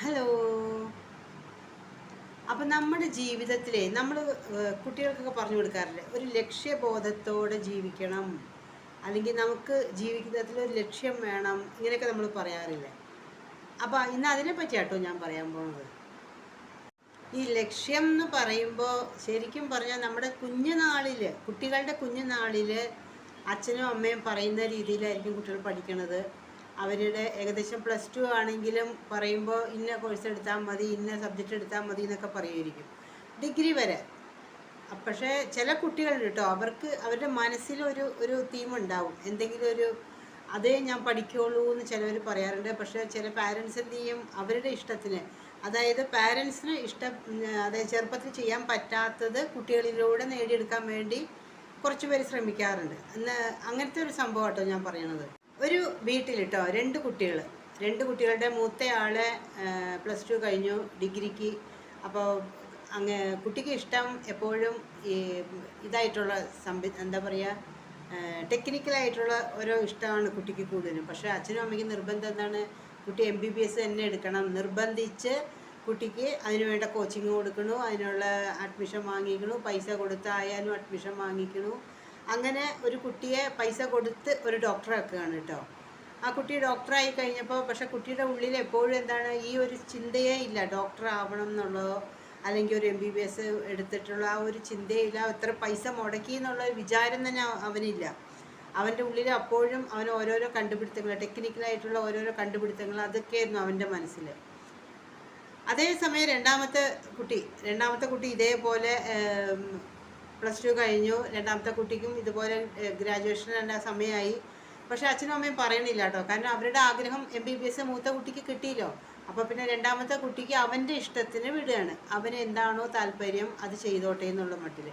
Hello അപ്പം നമ്മുടെ ജീവിതത്തിലെ നമ്മൾ കുട്ടികൾക്കൊക്കെ പറഞ്ഞു കൊടുക്കാറില്ലേ ഒരു ലക്ഷ്യബോധത്തോടെ ജീവിക്കണം. അല്ലെങ്കിൽ നമുക്ക് ജീവിതത്തിൽ ഒരു ലക്ഷ്യം വേണം. ഇങ്ങനെയൊക്കെ നമ്മൾ പറയാറില്ലേ. അപ്പോൾ ഇന്ന് അതിനെ പറ്റിയാട്ടോ ഞാൻ പറയാൻ പോകുന്നത്. ഈ ലക്ഷ്യം എന്ന് പറയുമ്പോൾ ശരിക്കും പറഞ്ഞാൽ നമ്മുടെ കുഞ്ഞുനാളിൽ കുട്ടികളുടെ കുഞ്ഞുനാളിൽ അച്ഛനും അമ്മയും പറയുന്ന രീതിയിലായിരിക്കും കുട്ടികൾ പഠിക്കണത്. അവരുടെ ഏകദേശം പ്ലസ് ടു ആണെങ്കിലും പറയുമ്പോൾ ഇന്ന കോഴ്സ് എടുത്താൽ മതി ഇന്ന സബ്ജക്റ്റ് എടുത്താൽ മതി എന്നൊക്കെ പറയുമായിരിക്കും. ഡിഗ്രി വരെ. പക്ഷേ ചില കുട്ടികളുണ്ട് കേട്ടോ. അവർക്ക് അവരുടെ മനസ്സിലൊരു ഒരു തീം ഉണ്ടാവും. എന്തെങ്കിലും ഒരു അതേ ഞാൻ പഠിക്കുള്ളൂ എന്ന് ചിലവർ പറയാറുണ്ട്. പക്ഷേ ചില പാരൻസ് എന്ത് ചെയ്യും? അവരുടെ ഇഷ്ടത്തിന്. അതായത് പാരൻസിന് ഇഷ്ടം അതായത് ചെറുപ്പത്തിൽ ചെയ്യാൻ പറ്റാത്തത് കുട്ടികളിലൂടെ നേടിയെടുക്കാൻ വേണ്ടി കുറച്ച് പേര് ശ്രമിക്കാറുണ്ട്. എന്ന് അങ്ങനത്തെ ഒരു സംഭവം കേട്ടോ ഞാൻ പറയണത്. ഒരു വീട്ടിൽ കേട്ടോ രണ്ട് കുട്ടികൾ രണ്ട് കുട്ടികളുടെ മൂത്തയാൾ പ്ലസ് ടു കഴിഞ്ഞു ഡിഗ്രിക്ക്. അപ്പോൾ അങ്ങ് കുട്ടിക്ക് ഇഷ്ടം എപ്പോഴും ഈ ഇതായിട്ടുള്ള സംവി എന്താ പറയുക ടെക്നിക്കലായിട്ടുള്ള ഓരോ ഇഷ്ടമാണ് കുട്ടിക്ക് കൂടുതലും. പക്ഷേ അച്ഛനും അമ്മയ്ക്കും നിർബന്ധം എന്താണ്? കുട്ടി എം ബി ബി എസ് തന്നെ എടുക്കണം. നിർബന്ധിച്ച് കുട്ടിക്ക് അതിനുവേണ്ട കോച്ചിങ് കൊടുക്കണു അതിനുള്ള അഡ്മിഷൻ വാങ്ങിക്കണു പൈസ കൊടുത്തായാലും അഡ്മിഷൻ വാങ്ങിക്കണു. അങ്ങനെ ഒരു കുട്ടിയെ പൈസ കൊടുത്ത് ഒരു ഡോക്ടറെ ആക്കുകയാണ് കേട്ടോ. ആ കുട്ടി ഡോക്ടറായി കഴിഞ്ഞപ്പോൾ പക്ഷെ കുട്ടിയുടെ ഉള്ളിൽ എപ്പോഴും എന്താണ് ഈ ഒരു ചിന്തയേ ഇല്ല. ഡോക്ടർ ആവണം എന്നുള്ളതോ അല്ലെങ്കിൽ ഒരു എം ബി ബി എസ് എടുത്തിട്ടുള്ള ആ ഒരു ചിന്തയില്ല എത്ര പൈസ മുടക്കി എന്നുള്ള ഒരു വിചാരം തന്നെ അവനില്ല. അവന്റെ ഉള്ളിൽ അപ്പോഴും അവൻ ഓരോരോ കണ്ടുപിടുത്തങ്ങൾ ടെക്നിക്കലായിട്ടുള്ള ഓരോരോ കണ്ടുപിടുത്തങ്ങൾ അതൊക്കെയായിരുന്നു അവന്റെ മനസ്സിൽ. അതേസമയം രണ്ടാമത്തെ കുട്ടി രണ്ടാമത്തെ കുട്ടി ഇതേപോലെ പ്ലസ് ടു കഴിഞ്ഞു. രണ്ടാമത്തെ കുട്ടിക്കും ഇതുപോലെ ഗ്രാജുവേഷൻ എന്റെ സമയമായി. പക്ഷേ അച്ഛനും അമ്മയും പറയണില്ല കേട്ടോ. കാരണം അവരുടെ ആഗ്രഹം എം ബി ബി എസ് മൂത്ത കുട്ടിക്ക് കിട്ടിയില്ലോ. അപ്പോൾ പിന്നെ രണ്ടാമത്തെ കുട്ടിക്ക് അവന്റെ ഇഷ്ടത്തിന് വിടുകയാണ്. അവന് എന്താണോ താല്പര്യം അത് ചെയ്തോട്ടെ എന്നുള്ള മട്ടിൽ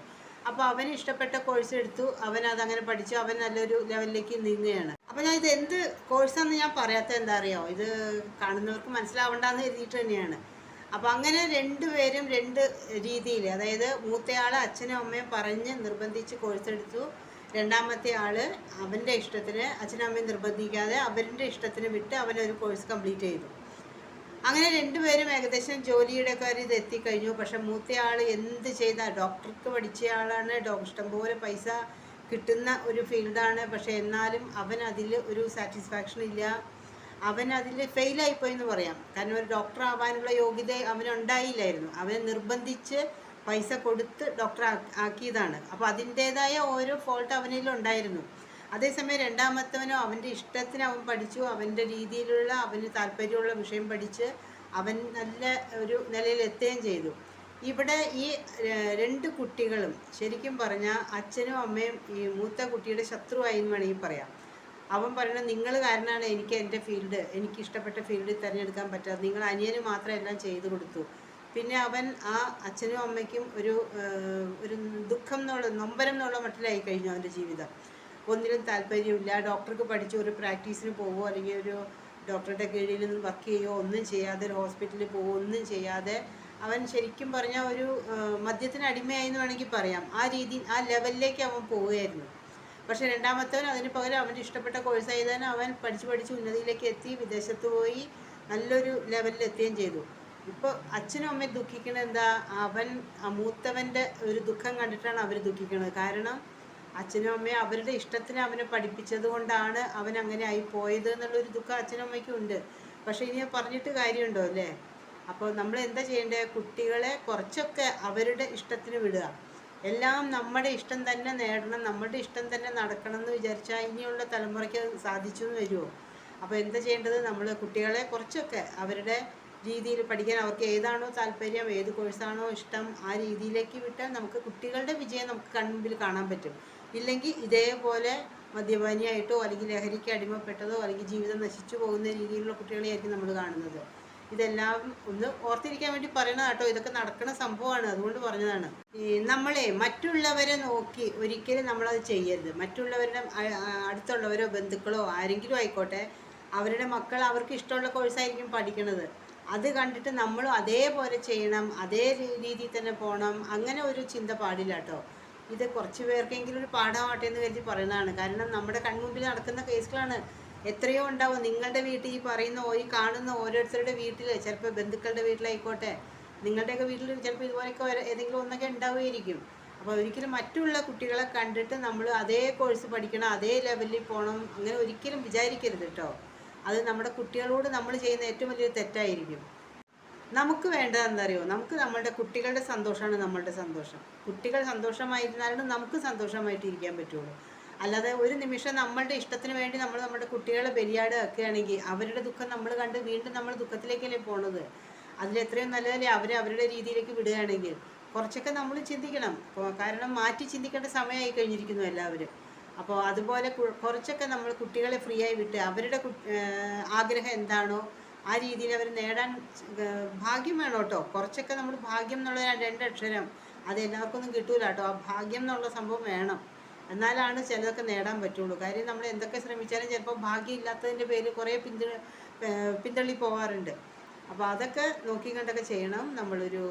അപ്പോൾ അവന് ഇഷ്ടപ്പെട്ട കോഴ്സ് എടുത്തു. അവൻ അതങ്ങനെ പഠിച്ചു. അവൻ നല്ലൊരു ലെവലിലേക്ക് നീങ്ങുകയാണ്. അപ്പോൾ ഞാൻ ഇത് എന്ത് കോഴ്സാണെന്ന് ഞാൻ പറയാത്ത എന്താ അറിയാമോ ഇത് കാണുന്നവർക്ക് മനസ്സിലാവണ്ടെന്ന് എഴുതിയിട്ട് തന്നെയാണ്. അപ്പോൾ അങ്ങനെ രണ്ടുപേരും രണ്ട് രീതിയിൽ അതായത് മൂത്തയാൾ അച്ഛനും അമ്മയും പറഞ്ഞ് നിർബന്ധിച്ച് കോഴ്സെടുത്തു രണ്ടാമത്തെ ആൾ അവന്റെ ഇഷ്ടത്തിന് അച്ഛനും അമ്മയും നിർബന്ധിക്കാതെ അവരുടെ ഇഷ്ടത്തിന് വിട്ട് അവനൊരു കോഴ്സ് കംപ്ലീറ്റ് ചെയ്തു. അങ്ങനെ രണ്ടുപേരും ഏകദേശം ജോലിയുടെ കാര്യം ഇത് എത്തിക്കഴിഞ്ഞു. പക്ഷെ മൂത്തയാൾ എന്ത് ചെയ്ത ഡോക്ടർക്ക് പഠിച്ച ആളാണ് ഡോ ഇഷ്ടംപോലെ പൈസ കിട്ടുന്ന ഒരു ഫീൽഡാണ് പക്ഷേ എന്നാലും അവൻ അതിൽ ഒരു സാറ്റിസ്ഫാക്ഷൻ ഇല്ല. അവൻ അതിൽ ഫെയിലായിപ്പോയി എന്ന് പറയാം. കാരണം ഒരു ഡോക്ടർ ആവാനുള്ള യോഗ്യത അവനുണ്ടായില്ലായിരുന്നു. അവനെ നിർബന്ധിച്ച് പൈസ കൊടുത്ത് ഡോക്ടർ ആക്കിയതാണ്. അപ്പോൾ അതിന്റേതായ ഓരോ ഫോൾട്ട് അവനിൽ ഉണ്ടായിരുന്നു. അതേസമയം രണ്ടാമത്തവനോ അവന്റെ ഇഷ്ടത്തിന് അവൻ പഠിച്ചു. അവന്റെ രീതിയിലുള്ള അവന് താല്പര്യമുള്ള വിഷയം പഠിച്ച് അവൻ നല്ല ഒരു നിലയിൽ എത്തുകയും ചെയ്തു. ഇവിടെ ഈ രണ്ട് കുട്ടികളും ശരിക്കും പറഞ്ഞാൽ അച്ഛനും അമ്മയും ഈ മൂത്ത കുട്ടിയുടെ ശത്രുവായി എന്ന് വേണമെങ്കിൽ പറയാം. അവൻ പറയണത് നിങ്ങൾ കാരണമാണ് എനിക്ക് എന്റെ ഫീൽഡ് എനിക്ക് ഇഷ്ടപ്പെട്ട ഫീൽഡിൽ തിരഞ്ഞെടുക്കാൻ പറ്റാതെ നിങ്ങൾ അനിയന് മാത്രം എല്ലാം ചെയ്തു കൊടുത്തു. പിന്നെ അവൻ ആ അച്ഛനും അമ്മയ്ക്കും ഒരു ഒരു ദുഃഖം എന്നുള്ള നൊമ്പരം എന്നുള്ള മട്ടിലായി കഴിഞ്ഞു അവന്റെ ജീവിതം. ഒന്നിനും താല്പര്യമില്ല. ഡോക്ടർക്ക് പഠിച്ച് ഒരു പ്രാക്ടീസിന് പോവോ അല്ലെങ്കിൽ ഒരു ഡോക്ടറുടെ കീഴിൽ നിന്ന് വർക്ക് ചെയ്യുകയോ ഒന്നും ചെയ്യാതെ ഒരു ഹോസ്പിറ്റലിൽ പോവുകയോ ഒന്നും ചെയ്യാതെ അവൻ ശരിക്കും പറഞ്ഞാൽ ഒരു മദ്യത്തിന് അടിമയായി എന്ന് വേണമെങ്കിൽ പറയാം. ആ രീതി ആ ലെവലിലേക്ക് അവൻ പോവുകയായിരുന്നു. പക്ഷേ രണ്ടാമത്തവൻ അതിന് പകരം അവന്റെ ഇഷ്ടപ്പെട്ട കോഴ്സ് ആയതാണ് അവൻ പഠിച്ച് പഠിച്ച് ഉന്നതിയിലേക്ക് എത്തി വിദേശത്ത് പോയി നല്ലൊരു ലെവലിൽ എത്തുകയും ചെയ്തു. ഇപ്പോൾ അച്ഛനും അമ്മയും ദുഃഖിക്കണത് എന്താ? അവൻ മൂത്തവന്റെ ഒരു ദുഃഖം കണ്ടിട്ടാണ് അവർ ദുഃഖിക്കുന്നത്. കാരണം അച്ഛനും അമ്മയും അവരുടെ ഇഷ്ടത്തിന് അവനെ പഠിപ്പിച്ചത് കൊണ്ടാണ് അവൻ അങ്ങനെ ആയി പോയത് എന്നുള്ളൊരു ദുഃഖം അച്ഛനും അമ്മയ്ക്കും ഉണ്ട്. പക്ഷേ ഇനി പറഞ്ഞിട്ട് കാര്യമുണ്ടോ അല്ലേ? അപ്പോൾ നമ്മൾ എന്താ ചെയ്യേണ്ടത് കുട്ടികളെ കുറച്ചൊക്കെ അവരുടെ ഇഷ്ടത്തിന് വിടുക. എല്ലാം നമ്മുടെ ഇഷ്ടം തന്നെ നേടണം നമ്മുടെ ഇഷ്ടം തന്നെ നടക്കണം എന്ന് വിചാരിച്ചാൽ ഇനിയുള്ള തലമുറയ്ക്ക് സാധിച്ചു എന്ന് വരുമോ അപ്പോൾ എന്താ ചെയ്യേണ്ടത്? നമ്മൾ കുട്ടികളെ കുറച്ചൊക്കെ അവരുടെ രീതിയിൽ പഠിക്കാൻ അവർക്ക് ഏതാണോ താല്പര്യം ഏത് കോഴ്സാണോ ഇഷ്ടം ആ രീതിയിലേക്ക് വിട്ടാൽ നമുക്ക് കുട്ടികളുടെ വിജയം നമുക്ക് കൺമുമ്പിൽ കാണാൻ പറ്റും. ഇല്ലെങ്കിൽ ഇതേപോലെ മദ്യപാനിയായിട്ടോ അല്ലെങ്കിൽ ലഹരിക്ക് അടിമപ്പെട്ടതോ അല്ലെങ്കിൽ ജീവിതം നശിച്ചു പോകുന്ന രീതിയിലുള്ള കുട്ടികളെയായിരിക്കും നമ്മൾ കാണുന്നത്. ഇതെല്ലാം ഒന്ന് ഓർത്തിരിക്കാൻ വേണ്ടി പറയണ കേട്ടോ. ഇതൊക്കെ നടക്കുന്ന സംഭവമാണ്. അതുകൊണ്ട് പറഞ്ഞതാണ്. നമ്മളെ മറ്റുള്ളവരെ നോക്കി ഒരിക്കലും നമ്മളത് ചെയ്യരുത്. മറ്റുള്ളവരുടെ അടുത്തുള്ളവരോ ബന്ധുക്കളോ ആരെങ്കിലും ആയിക്കോട്ടെ അവരുടെ മക്കൾ അവർക്ക് ഇഷ്ടമുള്ള കോഴ്സായിരിക്കും പഠിക്കണത്. അത് കണ്ടിട്ട് നമ്മളും അതേപോലെ ചെയ്യണം. അതേ രീതിയിൽ തന്നെ പോകണം അങ്ങനെ ഒരു ചിന്ത പാടില്ല കേട്ടോ. ഇത് കുറച്ച് പേർക്കെങ്കിലും ഒരു പാഠമാവട്ടെ എന്ന് കരുതി പറയുന്നതാണ്. കാരണം നമ്മുടെ കൺമുമ്പിൽ നടക്കുന്ന കേസുകളാണ് എത്രയോ ഉണ്ടാവും. നിങ്ങളുടെ വീട്ടിൽ ഈ പറയുന്ന ഈ കാണുന്ന ഓരോരുത്തരുടെ വീട്ടിൽ ചിലപ്പോൾ ബന്ധുക്കളുടെ വീട്ടിലായിക്കോട്ടെ നിങ്ങളുടെയൊക്കെ വീട്ടിൽ ചിലപ്പോൾ ഇതുപോലെയൊക്കെ ഏതെങ്കിലും ഒന്നൊക്കെ ഉണ്ടാവുമായിരിക്കും. അപ്പോൾ ഒരിക്കലും മറ്റുള്ള കുട്ടികളെ കണ്ടിട്ട് നമ്മൾ അതേ കോഴ്സ് പഠിക്കണം അതേ ലെവലിൽ പോകണം അങ്ങനെ ഒരിക്കലും വിചാരിക്കരുത് കേട്ടോ അത് നമ്മുടെ കുട്ടികളോട് നമ്മൾ ചെയ്യുന്ന ഏറ്റവും വലിയൊരു തെറ്റായിരിക്കും. നമുക്ക് വേണ്ടതെന്നറിയോ നമുക്ക് നമ്മളുടെ കുട്ടികളുടെ സന്തോഷമാണ് നമ്മളുടെ സന്തോഷം. കുട്ടികൾ സന്തോഷമായിരുന്നാലും നമുക്ക് സന്തോഷമായിട്ട് ഇരിക്കാൻ പറ്റുള്ളൂ. അല്ലാതെ ഒരു നിമിഷം നമ്മളുടെ ഇഷ്ടത്തിന് വേണ്ടി നമ്മൾ നമ്മുടെ കുട്ടികളെ ബലിയാടാക്കുകയാണെങ്കിൽ അവരുടെ ദുഃഖം നമ്മൾ കണ്ട് വീണ്ടും നമ്മൾ ദുഃഖത്തിലേക്കല്ലേ പോണത്? അതിലെത്രയും നല്ലതല്ലേ അവരെ അവരുടെ രീതിയിലേക്ക് വിടുകയാണെങ്കിൽ? കുറച്ചൊക്കെ നമ്മൾ ചിന്തിക്കണം. കാരണം മാറ്റി ചിന്തിക്കേണ്ട സമയമായി കഴിഞ്ഞിരിക്കുന്നു എല്ലാവരും. അപ്പോൾ അതുപോലെ കുറച്ചൊക്കെ നമ്മൾ കുട്ടികളെ ഫ്രീ ആയി വിട്ട് അവരുടെ ആഗ്രഹം എന്താണോ ആ രീതിയിൽ അവർ നേടാൻ ഭാഗ്യം വേണം കേട്ടോ. കുറച്ചൊക്കെ നമ്മൾ ഭാഗ്യം എന്നുള്ള രണ്ടക്ഷരം അത് എല്ലാവർക്കൊന്നും കിട്ടൂല കേട്ടോ. ആ ഭാഗ്യം എന്നുള്ള സംഭവം വേണം. എന്നാലാണ് ചിലതൊക്കെ നേടാൻ പറ്റുള്ളൂ. കാര്യം നമ്മൾ എന്തൊക്കെ ശ്രമിച്ചാലും ചിലപ്പോൾ ഭാഗ്യം ഇല്ലാത്തതിന്റെ പേരിൽ കുറേ പിന്തു ഏഹ് പിന്തള്ളി പോകാറുണ്ട് അപ്പോൾ അതൊക്കെ നോക്കി കണ്ടൊക്കെ ചെയ്യണം. നമ്മളൊരു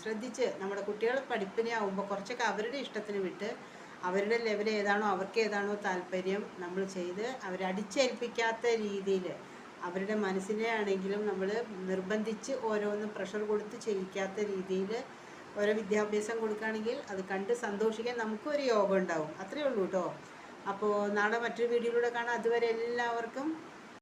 ശ്രദ്ധിച്ച് നമ്മുടെ കുട്ടികൾ പഠിപ്പിനെ ആകുമ്പോൾ കുറച്ചൊക്കെ അവരുടെ ഇഷ്ടത്തിന് വിട്ട് അവരുടെ ലെവൽ ഏതാണോ അവർക്ക് ഏതാണോ താല്പര്യം നമ്മൾ ചെയ്ത് അവരെ അടിച്ചേൽപ്പിക്കാത്ത രീതിയിൽ അവരുടെ മനസ്സിനെ ആണെങ്കിലും നമ്മൾ നിർബന്ധിച്ച് ഓരോന്ന് പ്രഷർ കൊടുത്ത് ചെയ്യിക്കാത്ത രീതിയിൽ ഓരോ വിദ്യാഭ്യാസം കൊടുക്കുകയാണെങ്കിൽ അത് കണ്ട് സന്തോഷിക്കാൻ നമുക്കൊരു യോഗം ഉണ്ടാവും. അത്രയേ ഉള്ളൂ കേട്ടോ. അപ്പോൾ നാളെ മറ്റൊരു വീഡിയോയിലൂടെ കാണാം. അതുവരെ എല്ലാവർക്കും